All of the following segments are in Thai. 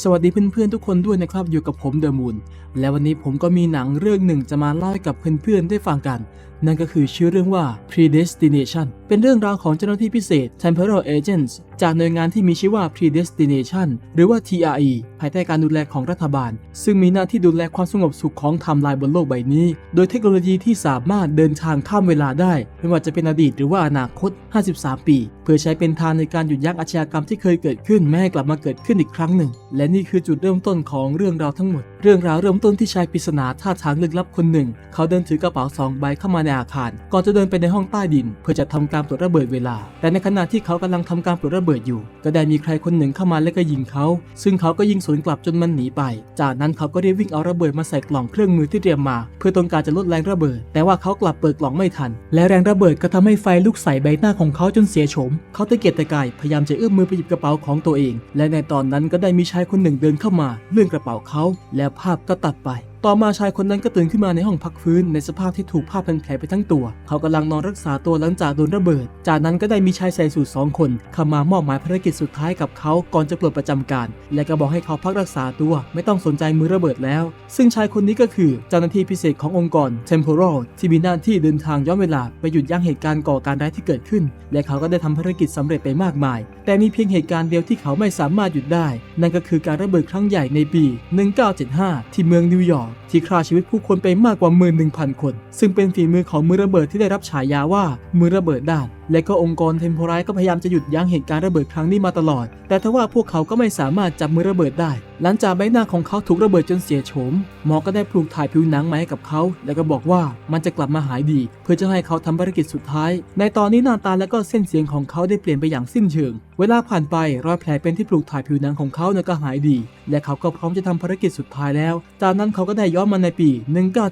สวัสดีเพื่อนๆทุกคนด้วยนะครับอยู่กับผมเดอะมูนและวันนี้ผมก็มีหนังเรื่องหนึ่งจะมาเล่าให้กับเพื่อนๆได้ฟังกัน นั่นก็คือชื่อเรื่องว่า Predestination เป็นเรื่องราวของเจ้าหน้าที่พิเศษ Temporal Agents จากหน่วยงานที่มีชื่อว่า Predestination หรือว่า TRE ภายใต้การดูแลของรัฐบาล ซึ่งมีหน้าที่ดูแลความสงบสุขของไทม์ไลน์บนโลกใบนี้ โดยเทคโนโลยีที่สามารถเดินทางข้ามเวลาได้ ไม่ว่าจะเป็นอดีตหรือว่าอนาคต 53 ปี เพื่อใช้เป็นทางในการหยุดยั้งอาชญากรรมที่เคยเกิดขึ้น ไม่ให้กลับมาเกิดขึ้นอีกครั้งหนึ่ง และนี่คือจุดเริ่มต้นของเรื่องราวทั้งหมด เรื่องราวเริ่มต้นที่ชายปริศนาท่าทางลึกลับคนหนึ่ง เขาเดินถือกระเป๋าสองใบเข้ามาในอาคาร ก่อนจะเดินไปในห้องใต้ดิน เพื่อจะทำการตรวจระเบิดเวลา แต่ในขณะที่เขากำลังทำการตรวจระเบิดอยู่ ก็ได้มีใครคนหนึ่งเข้ามาและก็ยิงเขา ซึ่งเขาก็ยิงสวนกลับจนมันหนีไป จากนั้นเขาก็ได้วิ่งเอาระเบิดมาใส่กล่องเครื่องมือที่เตรียมมา เพื่อต้องการจะลดแรงระเบิด แต่ว่าเขากลับเปิดกล่องไม่ทัน และแรงระเบิดก็ทำให้ไฟลุกใส่ใบหน้าของเขาจนเสียโฉม เขาตะเกียกตะกายพยายามจะเอื้อมมือไปหยิบกระเป๋าของตัวเอง และในตอนนั้นก็ได้มีชายคนหนึ่งเดินเข้ามาเลื่อนกระเป๋าเขาแล้วภาพก็ตัดไป ต่อมาชายคนนั้นก็ตื่นขึ้นมาในห้องพักฟื้นในสภาพที่ถูกผ้าพันแผลไปทั้งตัว เขากำลังนอนรักษาตัวหลังจากโดนระเบิด จากนั้นก็ได้มีชายใส่สูทสองคนเข้ามามอบหมายภารกิจสุดท้ายกับเขาก่อนจะปลดประจำการ และก็บอกให้เขาพักรักษาตัวไม่ต้องสนใจมือระเบิดแล้ว ซึ่งชายคนนี้ก็คือเจ้าหน้าที่พิเศษขององค์กร Temporal ที่มีหน้าที่เดินทางย้อนเวลาไปหยุดยั้งเหตุการณ์ก่อการร้ายที่เกิดขึ้น และเขาก็ได้ทำภารกิจสำเร็จไปมากมาย แต่มีเพียงเหตุการณ์เดียวที่เขาไม่สามารถหยุดได้ นั่นก็คือการระเบิดครั้งใหญ่ในปี 1975 ที่เมืองนิวยอร์กที่ฆ่าชีวิตผู้คนไปมากกว่า 11,000 คน ซึ่งเป็นฝีมือของมือระเบิดที่ได้รับฉายาว่ามือระเบิดด้าน และก็องค์กรเทมโพไรก็พยายามจะหยุดยั้งเหตุการณ์ระเบิดครั้งนี้มาตลอด แต่ทว่าพวกเขาก็ไม่สามารถจับมือระเบิดได้ หลังจากใบหน้าของเขาถูกระเบิดจนเสียโฉม หมอก็ได้ปลูกถ่ายผิวหนังมาให้กับเขา แล้วก็บอกว่ามันจะกลับมาหายดี เพื่อจะให้เขาทำภารกิจสุดท้าย ในตอนนี้หน้าตาและก็เส้นเสียงของเขาได้เปลี่ยนไปอย่างสิ้นเชิง เวลาผ่านไปรอยแผลเป็นที่ปลูกถ่ายผิวหนังของเขาเนี่ยก็หายดี และเขาก็พร้อมจะทำภารกิจสุดท้ายแล้ว จากนั้นเขาก็ได้ย้อนมาในปี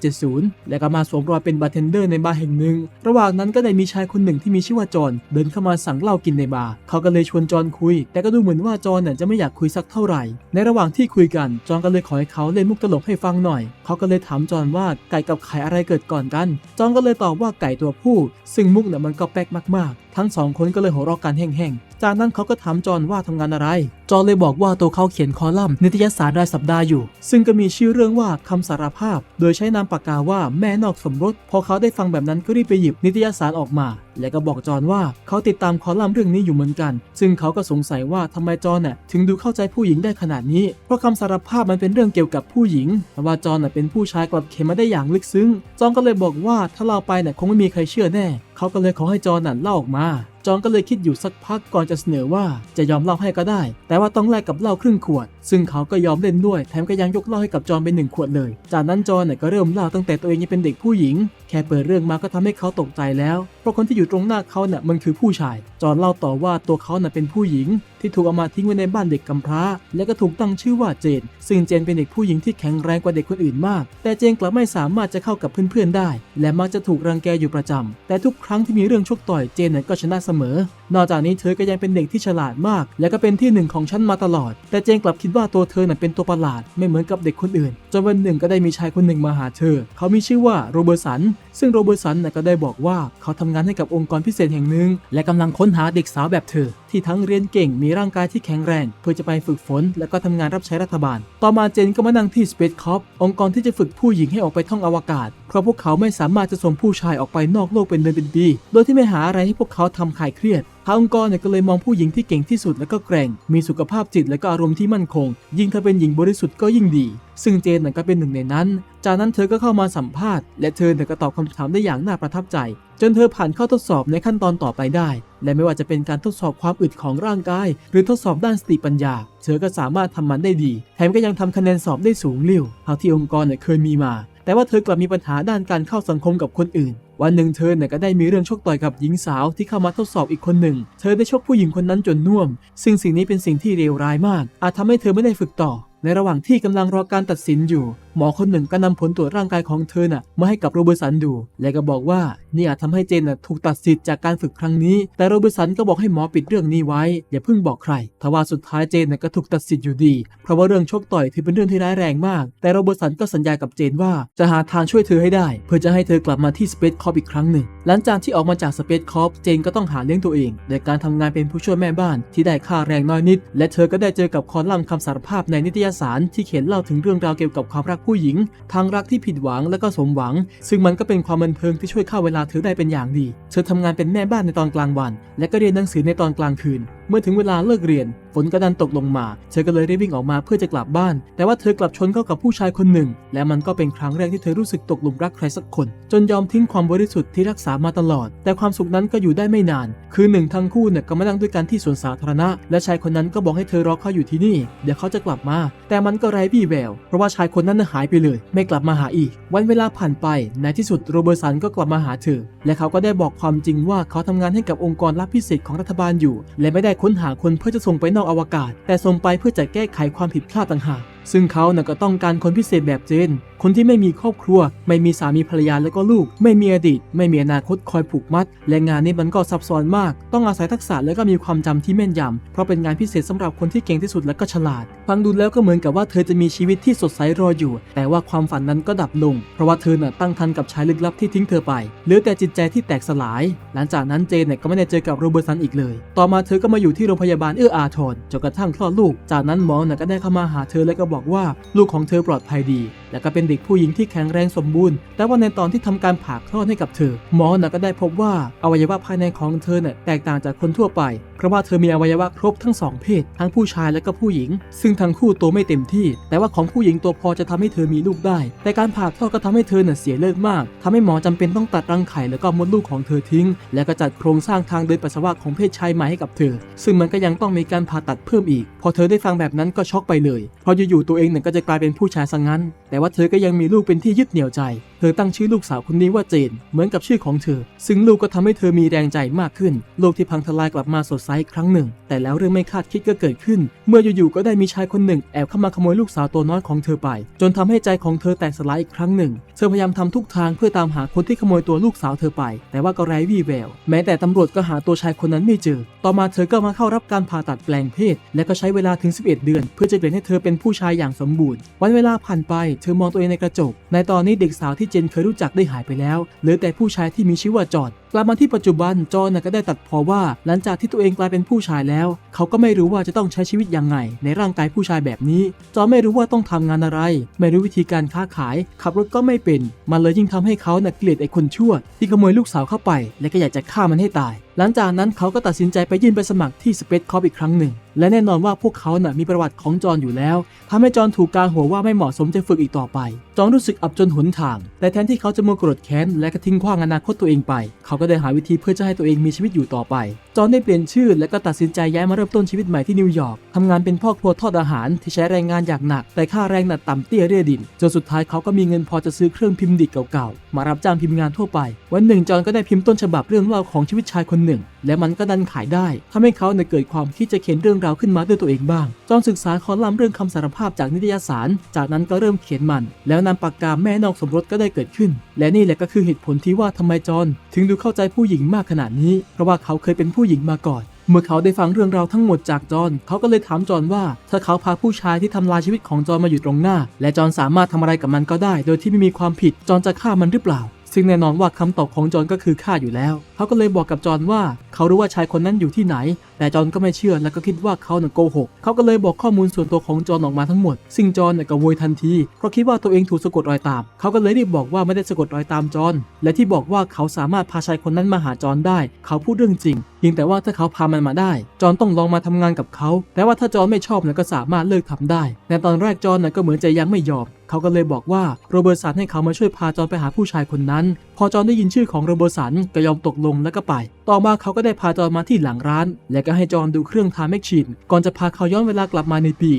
1970 และก็มาสวมรอยเป็นบาร์เทนเดอร์ในบาร์แห่งหนึ่ง ระหว่างนั้นก็ได้มีชายคนหนึ่งที่มีชื่อว่าจอนเดินเข้ามาสั่งเหล้ากินในบาร์เขาก็เลยชวนจอห์นคุย แต่ก็ดูเหมือนว่าจอห์นเนี่ยจะไม่อยากคุยสักเท่าไหร่ ในระหว่างที่คุยกันจอห์นก็เลยขอให้เขาเล่นมุกตลกให้ฟังหน่อย เขาก็เลยถามจอห์นว่าไก่กับไข่อะไรเกิดก่อนกัน จอห์นก็เลยตอบว่าไก่ตัวผู้ ซึ่งมุกเนี่ยมันก็แป๊กมากๆทั้งสองคนก็เลยหัวเราะกันแห้งๆ จากนั้นเขาก็ถามจอนว่าทำงานอะไร จอนเลยบอกว่าตัวเขาเขียนคอลัมน์นิตยสารรายสัปดาห์อยู่ ซึ่งก็มีชื่อเรื่องว่าคำสารภาพ โดยใช้นามปากกาว่าแม่นอกสมรส พอเขาได้ฟังแบบนั้นก็รีบไปหยิบนิตยสารออกมา และก็บอกจอนว่าเขาติดตามคอลัมน์เรื่องนี้อยู่เหมือนกัน ซึ่งเขาก็สงสัยว่าทำไมจอนน่ะถึงดูเข้าใจผู้หญิงได้ขนาดนี้ เพราะคำสารภาพมันเป็นเรื่องเกี่ยวกับผู้หญิงแต่ว่าจอนน่ะเป็นผู้ชายกลับเขียนมาได้อย่างลึกซึ้ง จอนก็เลยบอกว่าถ้าเราไปน่ะคงไม่มีใครเชื่อแน่ เขาก็เลยขอให้จอหนน่ะเล่าออกมาจอนก็เลยคิดอยู่สักพักก่อนจะเสนอว่าจะยอมเล่าให้ก็ได้ แต่ว่าต้องแลกกับเหล้าครึ่งขวด ซึ่งเขาก็ยอมเล่นด้วย แถมก็ยังยกเหล้าให้กับจอนไปหนึ่งขวดเลย จากนั้นจอห์นน่ะก็เริ่มเล่าตั้งแต่ตัวเองยังเป็นเด็กผู้หญิง แค่เปิดเรื่องมาก็ทำให้เขาตกใจแล้ว เพราะคนที่อยู่ตรงหน้าเขาเนี่ยมันคือผู้ชาย จอนเล่าต่อว่าตัวเขาเน่ะเป็นผู้หญิง ที่ถูกเอามาทิ้งไว้ในบ้านเด็กกำพร้า และก็ถูกตั้งชื่อว่าเจน ซึ่งเจนเป็นเด็กผู้หญิงที่แข็งแรงกว่าเด็กคนอื่นมาก แต่เจนกลับไม่สามารถจะเข้ากับเพื่อนๆได้ และมักจะถูกรังแกอยู่ประจำแต่ทุกครั้งที่มีเรื่องชกต่อยเจนน่ะก็ชนะเสมอ นอกจากนี้เธอก็ยังเป็นเด็กที่ฉลาดมาก และก็เป็นที่หนึ่งของฉันมาตลอด แต่เจนกลับคิดว่าตัวเธอน่ะเป็นตัวประหลาดไม่เหมือนกับเด็กคนอื่นจนวันหนึ่งก็ได้มีชายคนหนึ่งมาหาเธอ เขามีชื่อว่าโรเบิร์สัน ซึ่งโรเบิร์สันน่ะก็ได้บอกว่าเขาทำงานให้กับองค์กรพิเศษแห่งหนึ่ง และกำลังค้นหาเด็กสาวแบบเธอ ที่ทั้งเรียนเก่งมีร่างกายที่แข็งแรง เพื่อจะไปฝึกฝน และก็ทำงานรับใช้รัฐบาล ต่อมาเจนก็มานั่งที่ Space Corp องค์กรที่จะฝึกผู้หญิงให้ออกไปท่องอวกาศ เพราะพวกเขาไม่สามารถจะส่งผู้ชายออกไปนอกโลกเป็นเดือนเป็นปีโดยที่ไม่หาอะไรให้พวกเขาทำคลายเครียดทางองค์กรเนี่ยก็เลยมองผู้หญิงที่เก่งที่สุดและก็แกร่ง มีสุขภาพจิตและก็อารมณ์ที่มั่นคง ยิ่งถ้าเป็นหญิงบริสุทธิ์ก็ยิ่งดี ซึ่งเจนน่ะก็เป็นหนึ่งในนั้น จากนั้นเธอก็เข้ามาสัมภาษณ์และเธอเนี่ยก็ตอบคำถามได้อย่างน่าประทับใจ จนเธอผ่านเข้าทดสอบในขั้นตอนต่อไปได้ และไม่ว่าจะเป็นการทดสอบความอึดของร่างกาย หรือทดสอบด้านสติปัญญา เธอก็สามารถทำมันได้ดี แถมก็ยังทำคะแนนสอบได้สูงเร็วเท่าที่องค์กรเนี่ยเคยมีมา แต่ว่าเธอกลับมีปัญหาด้านการเข้าสังคมกับคนอื่น วันหนึ่งเธอเนี่ยก็ได้มีเรื่องชกต่อยกับหญิงสาวที่เข้ามาทดสอบอีกคนหนึ่ง เธอได้ชกผู้หญิงคนนั้นจนน่วม ซึ่งสิ่งนี้เป็นสิ่งที่เลวร้ายมาก อาจทำให้เธอไม่ได้ฝึกต่อ ในระหว่างที่กำลังรอการตัดสินอยู่หมอคนหนึ่งก็นำผลตรวจร่างกายของเธอน่ะมาให้กับโรเบิร์ตสันดู และก็บอกว่านี่อาจทำให้เจนน่ะถูกตัดสิทธิ์จากการฝึกครั้งนี้ แต่โรเบิร์ตสันก็บอกให้หมอปิดเรื่องนี้ไว้ อย่าเพิ่งบอกใครทว่าสุดท้ายเจนน่ะก็ถูกตัดสิทธิ์อยู่ดี เพราะว่าเรื่องชกต่อยถือเป็นเรื่องที่ร้ายแรงมาก แต่โรเบิร์ตสันก็สัญญากับเจนว่าจะหาทางช่วยเธอให้ได้ เพื่อจะให้เธอกลับมาที่สเปซคอปอีกครั้งหนึ่ง หลังจากที่ออกมาจากสเปซคอปเจนก็ต้องหาเลี้ยงตัวเองโดยการทำงานเป็นผู้ช่วยแม่บ้านที่ได้ค่าแรงน้อยนิด และเธอก็ได้เจอกับคอลัมน์คำสารภาพในนิตยสารที่เขียนเล่าถึงเรื่องราวเกี่ยวกับความรักผู้หญิง ทางรักที่ผิดหวังและก็สมหวัง ซึ่งมันก็เป็นความบันเทิงที่ช่วยฆ่าเวลาเธอได้เป็นอย่างดี เธอทำงานเป็นแม่บ้านในตอนกลางวัน และก็เรียนหนังสือในตอนกลางคืน เมื่อถึงเวลาเลิกเรียน ฝนก็ดันตกลงมา เธอก็เลยรีบวิ่งออกมาเพื่อจะกลับบ้าน แต่ว่าเธอกลับชนเข้ากับผู้ชายคนหนึ่ง และมันก็เป็นครั้งแรกที่เธอรู้สึกตกหลุมรักใครสักคน จนยอมทิ้งความบริสุทธิ์ที่รักษามาตลอด แต่ความสุขนั้นก็อยู่ได้ไม่นาน คือหนึ่งทั้งคู่เนี่ยก็มานั่งด้วยกันที่สวนสาธารณะ และชายคนนั้นก็บอกให้เธอรอเขาอยู่ที่นี่ เดี๋ยวเขาจะกลับมา แต่มันก็ไร้วี่แวว เพราะว่าชายคนนั้นหายไปเลย ไม่กลับมาหาอีก วันเวลาผ่านไป ในที่สุดโรเบิร์ตสันก็กลับมาหาเธอ และเขาก็ได้บอกความจริงว่าเขาทำงานให้กับองค์กรลับพิเศษของรัฐบาลอยู่ และไม่ได้ค้นหาคนเพื่อจะส่งไปนอกอวกาศ แต่ส่งไปเพื่อจะแก้ไขความผิดพลาดต่างหากซึ่งเขาน่ะก็ต้องการคนพิเศษแบบเจน คนที่ไม่มีครอบครัว ไม่มีสามีภรรยาและก็ลูก ไม่มีอดีต ไม่มีอนาคตคอยผูกมัด และงานนี้มันก็ซับซ้อนมาก ต้องอาศัยทักษะและก็มีความจำที่แม่นยำเพราะเป็นงานพิเศษสำหรับคนที่เก่งที่สุดและก็ฉลาด ฟังดูแล้วก็เหมือนกับว่าเธอจะมีชีวิตที่สดใสรออยู่ แต่ว่าความฝันนั้นก็ดับลง เพราะว่าเธอน่ะตั้งครรภ์กับชายลึกลับที่ทิ้งเธอไปเหลือแต่จิตใจที่แตกสลาย หลังจากนั้นเจนเนี่ยก็ไม่ได้เจอกับโรเบิร์ตสันอีกเลย ต่อมาเธอก็มาอยู่ที่โรงพยาบาลเอื้ออาทรจนกระทั่งคลอดลูก จากนั้นหมอน่ะก็ได้เข้ามาหาเธอและก็บอกว่าลูกของเธอปลอดภัยดี และก็เป็นเด็กผู้หญิงที่แข็งแรงสมบูรณ์ แต่ว่าในตอนที่ทำการผ่าคลอดให้กับเธอ หมอน่ะก็ได้พบว่าอวัยวะภายในของเธอเนี่ยแตกต่างจากคนทั่วไป เพราะว่าเธอมีอวัยวะครบทั้งสองเพศ ทั้งผู้ชายและก็ผู้หญิง ซึ่งทั้งคู่โตไม่เต็มที่ แต่ว่าของผู้หญิงตัวพอจะทำให้เธอมีลูกได้ แต่การผ่าคลอดก็ทำให้เธอเนี่ยเสียเลือดมากทำให้หมอจำเป็นต้องตัดรังไข่แล้วก็มดลูกของเธอทิ้ง และก็จัดโครงสร้างทางเดินปัสสาวะของเพศชายใหม่ให้กับเธอ ซึ่งมันก็ยังต้องมีการผ่าตัดเพิ่มอีก พอเธอได้ฟังแบบนั้นก็ช็อกไปเลยเพราะอยู่ๆตัวเองเนี่ยก็จะกลายเป็นผู้ชายซะงั้น แต่ว่าเธอก็ยังมีลูกเป็นที่ยึดเหนี่ยวใจ เธอตั้งชื่อลูกสาวคนนี้ว่าเจน เหมือนกับชื่อของเธอ ซึ่งลูกก็ทำให้เธอมีแรงใจมากขึ้น โลกที่พังทลายกลับมาสดใสอีกครั้งหนึ่ง แต่แล้วเรื่องไม่คาดคิดก็เกิดขึ้น เมื่ออยู่ๆก็ได้มีชายคนหนึ่งแอบเข้ามาขโมยลูกสาวตัวน้อยของเธอไป จนทำให้ใจของเธอแตกสลายอีกครั้งหนึ่ง เธอพยายามทำทุกทางเพื่อตามหาคนที่ขโมยตัวลูกสาวเธอไป แต่ว่าก็ไร้วี่แวว แม้แต่ตำรวจก็หาตัวชายคนนั้นไม่เจอ ต่อมาเธอก็มาเข้ารับการผ่าตัดแปลงเพศ และก็ใช้เวลาถึง 11 เดือน เพื่อจะเปลี่ยนให้เธอเป็นผู้ชายอย่างสมบูรณ์ วันเวลาผ่านไป เธอมองตัวเองในกระจก ในตอนนี้เด็กสาวที่เจนเคยรู้จักได้หายไปแล้ว เหลือแต่ผู้ชายที่มีชื่อว่าจอด กลับมาที่ปัจจุบันจอห์นน่ะก็ได้ตัดพอว่าหลังจากที่ตัวเองกลายเป็นผู้ชายแล้ว เขาก็ไม่รู้ว่าจะต้องใช้ชีวิตยังไง ในร่างกายผู้ชายแบบนี้ จอห์นไม่รู้ว่าต้องทำงานอะไร ไม่รู้วิธีการค้าขาย ขับรถก็ไม่เป็น มันเลยยิ่งทำให้เขาน่ะเกลียดไอ้คนชั่ว ที่ขโมยลูกสาวเข้าไป และก็อยากจะฆ่ามันให้ตาย หลังจากนั้นเขาก็ตัดสินใจไปยื่นใบสมัครที่สเปซคอปอีกครั้งหนึ่ง และแน่นอนว่าพวกเขาน่ะมีประวัติของจอห์นอยู่แล้วทำให้จอห์นถูกกาหัวว่าไม่เหมาะสมจะฝึกอีกต่อไป จอห์นรู้สึกอับจนหนทาง แต่แทนที่เขาจะมัวโกรธแค้นและก็ทิ้งขว้างอนาคตตัวเองไป เขาก็ได้หาวิธีเพื่อจะให้ตัวเองมีชีวิตอยู่ต่อไป จอห์นได้เปลี่ยนชื่อและก็ตัดสินใจย้ายมาเริ่มต้นชีวิตใหม่ที่นิวยอร์กทำงานเป็นพ่อครัวทอดอาหารที่ใช้แรงงานอย่างหนัก แต่ค่าแรงน่ะต่ำเตี้ยเรียดินจนสุดท้ายเขาก็มีเงินพอจะซื้อเครื่องพิมพ์ดิบเก่าๆมารับจ้างพิมพ์งานทั่วไป วันหนึ่งจอห์นก็ได้พิมพ์ต้นฉบับเรื่องเล่าของชีวิตชายคนหนึ่ง และมันก็ดันขายได้ทำให้เขาเนี่ยเกิดความคิดจะเขียนเรื่องราวขึ้นมาด้วยตัวเองบ้าง จอนศึกษาคอลัมน์เรื่องคำสารภาพจากนิตยสาร จากนั้นก็เริ่มเขียนมัน แล้วนำปากกาแม่นอกสมรสก็ได้เกิดขึ้น และนี่แหละก็คือเหตุผลที่ว่าทำไมจอนถึงดูเข้าใจผู้หญิงมากขนาดนี้ เพราะว่าเขาเคยเป็นผู้หญิงมาก่อนเมื่อเขาได้ฟังเรื่องราวทั้งหมดจากจอนเขาก็เลยถามจอนว่า ถ้าเขาพาผู้ชายที่ทำลายชีวิตของจอนมาอยู่ตรงหน้า และจอนสามารถทำอะไรกับมันก็ได้ โดยที่ไม่มีความผิด จอนจะฆ่ามันหรือเปล่า ซึ่งแน่นอนว่าคำตอบของจอห์นก็คือฆ่าอยู่แล้ว เขาก็เลยบอกกับจอห์นว่า เขารู้ว่าชายคนนั้นอยู่ที่ไหน แต่จอห์นก็ไม่เชื่อและก็คิดว่าเขาเนี่ยโกหก เขาก็เลยบอกข้อมูลส่วนตัวของจอห์นออกมาทั้งหมด ซึ่งจอห์นเนี่ยก็โวยทันทีเพราะคิดว่าตัวเองถูกสะกดรอยตาม เขาก็เลยรีบบอกว่าไม่ได้สะกดรอยตามจอห์นและที่บอกว่าเขาสามารถพาชายคนนั้นมาหาจอห์นได้ เขาพูดเรื่องจริงเพียงแต่ว่าถ้าเขาพามันมาได้ จอห์นต้องลองมาทำงานกับเขา แต่ว่าถ้าจอห์นไม่ชอบเนี่ยก็สามารถเลิกทำได้ในตอนแรกจอห์นน่ะก็เหมือนจะยังไม่ยอม เขาก็เลยบอกว่าโรเบิร์ตสันให้เขามาช่วยพาจอห์นไปหาผู้ชายคนนั้น พอจอนได้ยินชื่อของโรเบสันก็ยอมตกลงแล้วก็ไป ต่อมาเขาก็ได้พาจอนมาที่หลังร้าน และก็ให้จอนดูเครื่องทำแมชชีนก่อนจะพาเขาย้อนเวลากลับมาในปี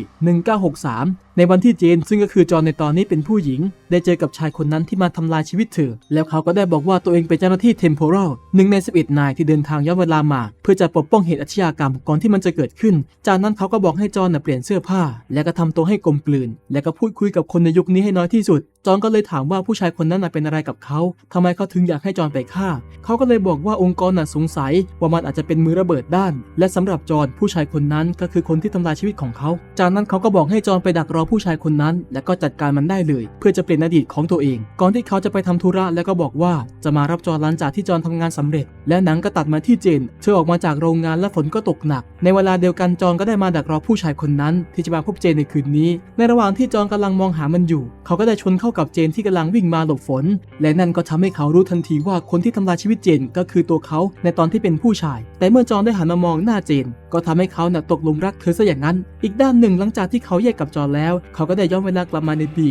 1963 ในวันที่เจนซึ่งก็คือจอนในตอนนี้เป็นผู้หญิง ได้เจอกับชายคนนั้นที่มาทำลายชีวิตเธอ แล้วเขาก็ได้บอกว่าตัวเองเป็นเจ้าหน้าที่เทมโพรัลหนึ่งใน 11 นายที่เดินทางย้อนเวลามา เพื่อจะปกป้องเหตุอาชญากรรมก่อนที่มันจะเกิดขึ้น จากนั้นเขาก็บอกให้จอนน่ะเปลี่ยนเสื้อผ้า และก็ทำตัวให้กลมกลืน และก็พูดคุยกับคนในยุคนี้ให้น้อยที่สุด จอนก็เลยถามว่าผู้ชายคนนั้นน่ะเป็นอะไรกับเขาทำไมเขาถึงอยากให้จอนไปฆ่า เขาก็เลยบอกว่าองค์กรน่ะสงสัยว่ามันอาจจะเป็นมือระเบิดด้าน และสำหรับจอนผู้ชายคนนั้นก็คือคนที่ทำลายชีวิตของเขา จากนั้นเขาก็บอกให้จอนไปดักรอผู้ชายคนนั้น และก็จัดการมันได้เลย เพื่อจะเปลี่ยนอดีตของตัวเอง ก่อนที่เขาจะไปทำธุระแล้วก็บอกว่าจะมารับจอห์นหลังจากที่จอนทำงานสำเร็จ และหนังก็ตัดมาที่เจน เธอออกมาจากโรงงานและฝนก็ตกหนัก ในเวลาเดียวกันจอนก็ได้มาดักรอผู้ชายคนนั้น ที่จะมาพบเจนในคืนนี้ ในระหว่างที่จอนกำลังมองหามันอยู่ เขาก็ได้ชนเข้ากับเจนที่กำลังวิ่งมาหลบฝน และนั่นก็ทำให้เขาารู้ทันทีว่าคนที่ทำลายชีวิตเจนก็คือตัวเขาในตอนที่เป็นผู้ชาย แต่เมื่อจอห์นได้หันมามองหน้าเจน ก็ทำให้เขาหน่ะตกลุมรักเธอซะอย่างนั้น อีกด้านหนึ่งหลังจากที่เขาแยกกับจอห์นแล้ว เขาก็ได้ย้อนเวลากลับมาในปี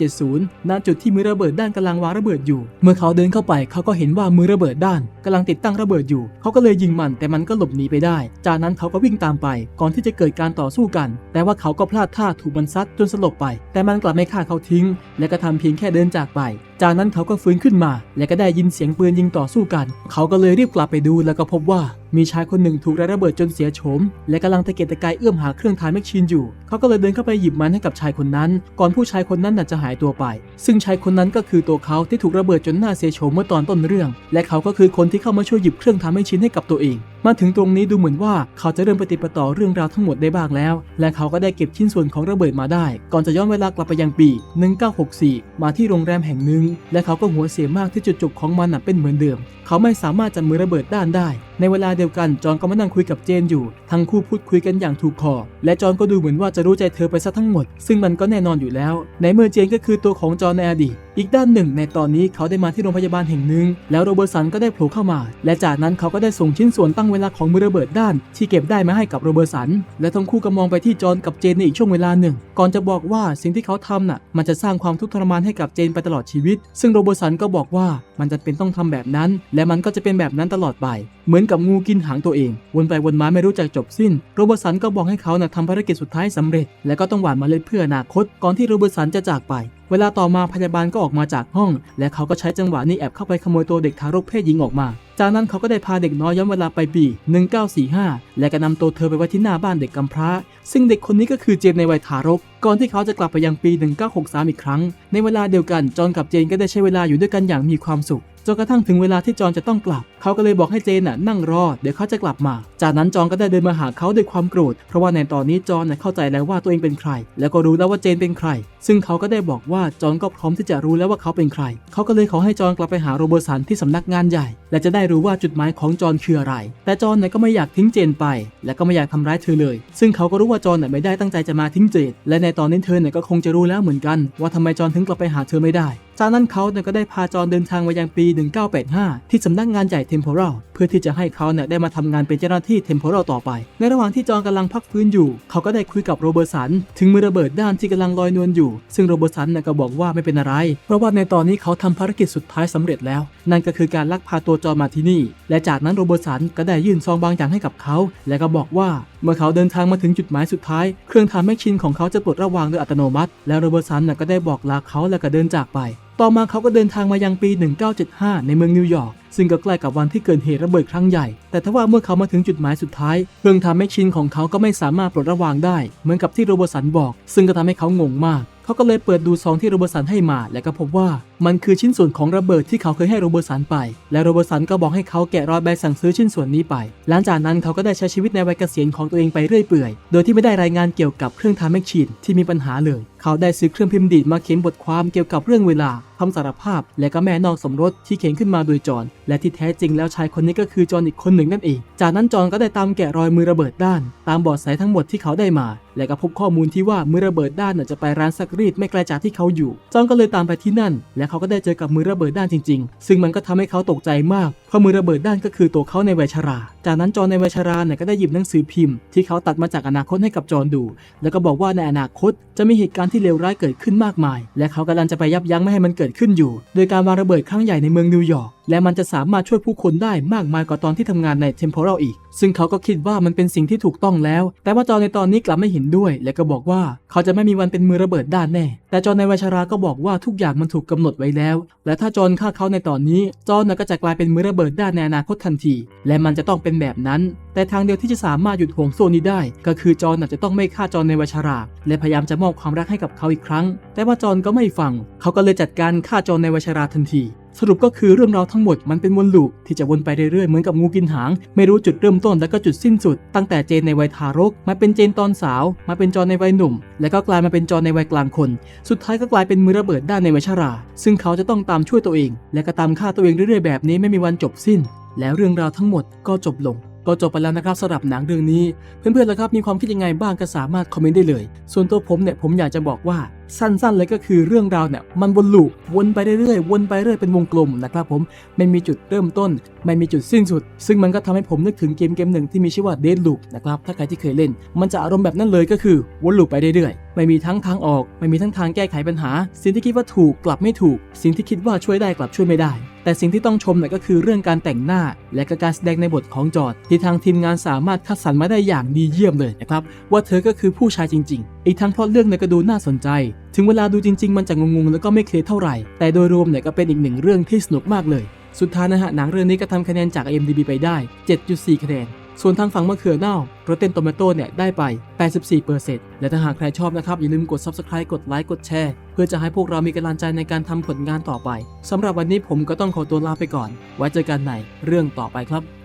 1970 ณ จุดที่มือระเบิดด้านกำลังวางระเบิดอยู่ เมื่อเขาเดินเข้าไปเขาก็เห็นว่ามือระเบิดด้านกำลังติดตั้งระเบิดอยู่ เขาก็เลยยิงมันแต่มันก็หลบหนีไปได้ จากนั้นเขาก็วิ่งตามไป ก่อนที่จะเกิดการต่อสู้กัน แต่ว่าเขาก็พลาดท่าถูกมันซัดจนสลบไป แต่มันกลับไม่ฆ่าเขาทิ้ง และก็ทำเพียงแค่เดินจากไป จากนั้นเขาก็ฟื้นขึ้นมา และก็ได้ยินเสียงปืนยิงต่อสู้กัน เขาก็เลยรีบกลับไปดูแล้วก็พบว่ามีชายคนหนึ่งถูกระเบิดจนเสียโฉม และกำลังตะเกียกตะกายเอื้อมหาเครื่องทายแมชชีนอยู่ เขาก็เลยเดินเข้าไปหยิบมันให้กับชายคนนั้น ก่อนผู้ชายคนนั้นน่ะจะหายตัวไป ซึ่งชายคนนั้นก็คือตัวเขาที่ถูกระเบิดจนหน้าเสียโฉมเมื่อตอนต้นเรื่อง และเขาก็คือคนที่เข้ามาช่วยหยิบเครื่องทำแมชชีนให้กับตัวเอง มาถึงตรงนี้ดูเหมือนว่าเขาจะเริ่มปฏิปต่อเรื่องราวทั้งหมดได้บ้างแล้ว และเขาก็ได้เก็บชิ้นส่วนของระเบิดมาได้ ก่อนจะย้อนเวลากลับไปยังปี 1964 มาที่โรงแรมแห่งหนึ่ง และเขาก็หัวเสียมากที่จุดจบของมันเป็นเหมือนเดิม เขาไม่สามารถจับมือระเบิดด้านได้ ในเวลาเดียวกันจอนก็มานั่งคุยกับเจนอยู่ ทั้งคู่พูดคุยกันอย่างถูกคอ และจอนก็ดูเหมือนว่าจะรู้ใจเธอไปซะทั้งหมด ซึ่งมันก็แน่นอนอยู่แล้ว ในเมื่อเจนก็คือตัวของจอนในอดีต อีกด้านหนึ่ง ในตอนนี้เขาได้มาที่โรงพยาบาลแห่งหนึ่ง แล้วโรเบิร์ตสันก็ได้โผล่เข้ามา และจากนั้นเขาก็ได้ส่งชิ้นส่วนตั้งเวลาของมือระเบิดด้าน ที่เก็บได้มาให้กับโรเบิร์ตสัน และทั้งคู่ก็มองไปที่จอห์นกับเจนในอีกช่วงเวลาหนึ่ง ก่อนจะบอกว่าสิ่งที่เขาทำน่ะมันจะสร้างความทุกข์ทรมานให้กับเจนไปตลอดชีวิต ซึ่งโรเบิร์ตสันก็บอกว่ามันจะเป็นต้องทำแบบนั้น และมันก็จะเป็นแบบนั้นตลอดไปเหมือนกับงูกินหางตัวเอง วนไปวนมาไม่รู้จักจบสิ้น โรเบิร์ตสันก็บอกให้เขาน่ะทำภารกิจสุดท้ายสำเร็จ และก็ต้องหว่านเล็ดเพื่ออนาคตก่อนที่โรเบิร์ตสันจะจากไปเวลาต่อมาพยาบาลก็ออกมาจากห้อง และเขาก็ใช้จังหวะนี้แอบเข้าไปขโมยตัวเด็กทารกเพศหญิงออกมา จากนั้นเขาก็ได้พาเด็กน้อยย้อนเวลาไปปี1945 และก็นำตัวเธอไปไว้ที่หน้าบ้านเด็กกำพร้า ซึ่งเด็กคนนี้ก็คือเจนในวัยทารก ก่อนที่เขาจะกลับไปยังปี 1963 อีกครั้ง ในเวลาเดียวกันจอนกับเจนก็ได้ใช้เวลาอยู่ด้วยกันอย่างมีความสุข จนกระทั่งถึงเวลาที่จอห์นจะต้องกลับ เขาก็เลยบอกให้เจนน่ะนั่งรอ เดี๋ยวเขาจะกลับมา จากนั้นจอห์นก็ได้เดินมาหาเขาด้วยความโกรธ เพราะว่าในตอนนี้จอห์นน่ะเข้าใจแล้วว่าตัวเองเป็นใคร แล้วก็รู้แล้วว่าเจนเป็นใคร ซึ่งเขาก็ได้บอกว่าจอห์นก็พร้อมที่จะรู้แล้วว่าเขาเป็นใคร เขาก็เลยขอให้จอห์นกลับไปหาโรเบิร์ตสันที่สำนักงานใหญ่ และจะได้รู้ว่าจุดหมายของจอห์นคืออะไร แต่จอห์นน่ะก็ไม่อยากทิ้งเจนไป และก็ไม่อยากทำร้ายเธอเลย ซึ่งเขาก็รู้ว่าจอห์นน่ะไม่ได้ตั้งใจจะมาทิ้งเจนและในตอนนี้เธอเนี่ยก็คงจะรู้แล้วเหมือนกัน ว่าทำไมจอนถึงกลับไปหาเธอไม่ได้ จากนั้นเขาก็ได้พาจอนเดินทางมายังปี 1985 ที่สำนักงานใหญ่เทมโพรัล เพื่อที่จะให้เขาเนี่ยได้มาทำงานเป็นเจ้าหน้าที่เทมโพรัลต่อไป ในระหว่างที่จอห์นกำลังพักฟื้นอยู่ เขาก็ได้คุยกับโรเบิร์ตสัน ถึงมือระเบิดด้านที่กำลังลอยนวลอยู่ ซึ่งโรเบิร์ตสันเนี่ยก็บอกว่าไม่เป็นอะไร เพราะว่าในตอนนี้เขาทำภารกิจสุดท้ายสำเร็จแล้ว นั่นก็คือการลักพาตัวจอห์นมาที่นี่ และจากนั้นโรเบิร์ตสันก็ได้ยื่นซองบางอย่างให้กับเขา และก็บอกว่าเมื่อเขาเดินทางมาถึงจุดหมายสุดท้าย เครื่องทำแมชชีนของเขาจะปลดระวางโดยอัตโนมัติ แล้วโรเบิร์ตสันก็ได้บอกลาเขาแล้วก็เดินจากไป ต่อมาเขาก็เดินทางมายังปี 1975 ในเมืองนิวยอร์ก ซึ่งก็ใกล้กับวันที่เกิดเหตุระเบิดครั้งใหญ่ แต่ทว่าเมื่อเขามาถึงจุดหมายสุดท้าย เครื่องทำแมชชีนของเขาก็ไม่สามารถปลดระวางได้ เหมือนกับที่โรเบิร์สันบอก ซึ่งก็ทำให้เขางงมาก เขาก็เลยเปิดดูซองที่โรเบิร์สันให้มา และก็พบว่ามันคือชิ้นส่วนของระเบิดที่เขาเคยให้โรเบิร์ตสันไป และโรเบิร์ตสันก็บอกให้เขาแกะรอยใบสั่งซื้อชิ้นส่วนนี้ไป หลังจากนั้นเขาก็ได้ใช้ชีวิตในวัยเกษียณของตัวเองไปเรื่อยเปื่อย โดยที่ไม่ได้รายงานเกี่ยวกับเครื่องทำแมชชีนที่มีปัญหาเลย เขาได้ซื้อเครื่องพิมพ์ดีดมาเขียนบทความเกี่ยวกับเรื่องเวลาคำสารภาพ และก็แม่นอกสมรสที่เขียนขึ้นมาโดยจอห์นและที่แท้จริงแล้วชายคนนี้ก็คือจอห์นอีกคนหนึ่งนั่นเอง จากนั้นจอห์นก็ได้ตามแกะรอยมือระเบิดด้าน ตามบอดสายทั้งหมดที่เขาได้มา และก็พบข้อมูลที่ว่ามือระเบิดด้านจะไปร้านซักรีดไม่ไกลจากที่เขาอยู่ จอนก็เลยตามไปที่นั่น และเขาก็ได้เจอกับมือระเบิดด้านจริง ๆ ซึ่งมันก็ทำให้เขาตกใจมากเพราะมือระเบิดด้านก็คือตัวเขาในวัยชรา จากนั้นจอในวัยชราเนี่ยก็ได้หยิบหนังสือพิมพ์ที่เขาตัดมาจากอนาคตให้กับจอนดู แล้วก็บอกว่าในอนาคตจะมีเหตุการณ์ที่เลวร้ายเกิดขึ้นมากมาย และเขากำลังจะไปยับยั้งไม่ให้มันเกิดขึ้นอยู่ โดยการวางระเบิดครั้งใหญ่ในเมืองนิวยอร์กและมันจะสามารถช่วยผู้คนได้มากมายกว่าตอนที่ทำงานใน Temporal อีก ซึ่งเขาก็คิดว่ามันเป็นสิ่งที่ถูกต้องแล้ว แต่ว่าจอในตอนนี้กลับไม่เห็นด้วย และก็บอกว่าเขาจะไม่มีวันเป็นมือระเบิดด้านแน่ แต่จอในวัยชราก็บอกว่าทุกอย่างมันถูกกำหนดไว้แล้ว และถ้าจอนฆ่าเขาในตอนนี้ จอนก็จะกลายเป็นมือระเบิดด้านในอนาคตทันที และมันจะต้องเป็นแบบนั้น แต่ทางเดียวที่จะสามารถหยุดห่วงโซ่นี้ได้ ก็คือจอห์นน่ะจะต้องไม่ฆ่าจอนในวัชรา และพยายามจะมอบความรักให้กับเขาอีกครั้ง แต่ว่าจอนก็ไม่ฟัง เขาก็เลยจัดการฆ่าจอนในวัชราทันที สรุปก็คือเรื่องราวทั้งหมดมันเป็นวนลูปที่จะวนไปเรื่อยๆเหมือนกับงูกินหาง ไม่รู้จุดเริ่มต้นและก็จุดสิ้นสุด ตั้งแต่เจนในวัยทารก มาเป็นเจนตอนสาว มาเป็นจอนในวัยหนุ่ม แล้วก็กลายมาเป็นจอนในวัยกลางคน สุดท้ายก็กลายเป็นมือระเบิดด้านในวัชรา ซึ่งเขาจะต้องตามช่วยตัวเอง และก็ตามฆ่าตัวเองเรื่อยๆแบบนี้ไม่มีวันจบสิ้น แล้วเรื่องราวทั้งหมดก็จบลง ก็จบไปแล้วนะครับสำหรับหนังเรื่องนี้ เพื่อนๆล่ะครับมีความคิดยังไงบ้างก็สามารถคอมเมนต์ได้เลย ส่วนตัวผมเนี่ยผมอยากจะบอกว่า สั้นๆเลยก็คือเรื่องราวเนี่ยมันวนลูปวนไปเรื่อยๆวนไปเรื่อยเป็นวงกลมนะครับผมไม่มีจุดเริ่มต้นไม่มีจุดสิ้นสุด ซึ่งมันก็ทำให้ผมนึกถึงเกมเกมหนึ่งที่มีชื่อว่า Dead Loop นะครับถ้าใครที่เคยเล่น มันจะอารมณ์แบบนั้นเลยก็คือวนลูปไปเรื่อยๆไม่มีทั้งทางออกไม่มีทั้งทางแก้ไขปัญหา สิ่งที่คิดว่าถูกกลับไม่ถูก สิ่งที่คิดว่าช่วยได้กลับช่วยไม่ได้ แต่สิ่งที่ต้องชมเนี่ยก็คือเรื่องการแต่งหน้า และก็การแสดงในบทของจอร์ดที่ทางทีมงานสามารถคัดสรรมาได้อย่างดีเยี่ยมเลยนะครับว่าเธอก็คือผู้ชายจริง ๆ อีกทั้งพล็อตเรื่องเนี่ยก็ดูน่าสนใจ ถึงเวลาดูจริง ๆ มันจะงงๆ แล้วก็ไม่เคลียร์เท่าไหร่ แต่โดยรวมเนี่ยก็เป็นอีกหนึ่งเรื่องที่สนุกมากเลย สุดท้ายนะฮะหนังเรื่องนี้ก็ทำคะแนนจาก IMDb ไปได้ 7.4 คะแนน ส่วนทางฝั่งมะเขือเน่าโรเตนโตเมโต้เนี่ยได้ไป 84%และถ้าหากใครชอบนะครับ อย่าลืมกด Subscribe กดไลค์กดแชร์ เพื่อจะให้พวกเรามีกำลังใจในการทำผลงานต่อไปสำหรับวันนี้ผมก็ต้องขอตัวลาไปก่อน ไว้เจอกันในเรื่องต่อไปครับ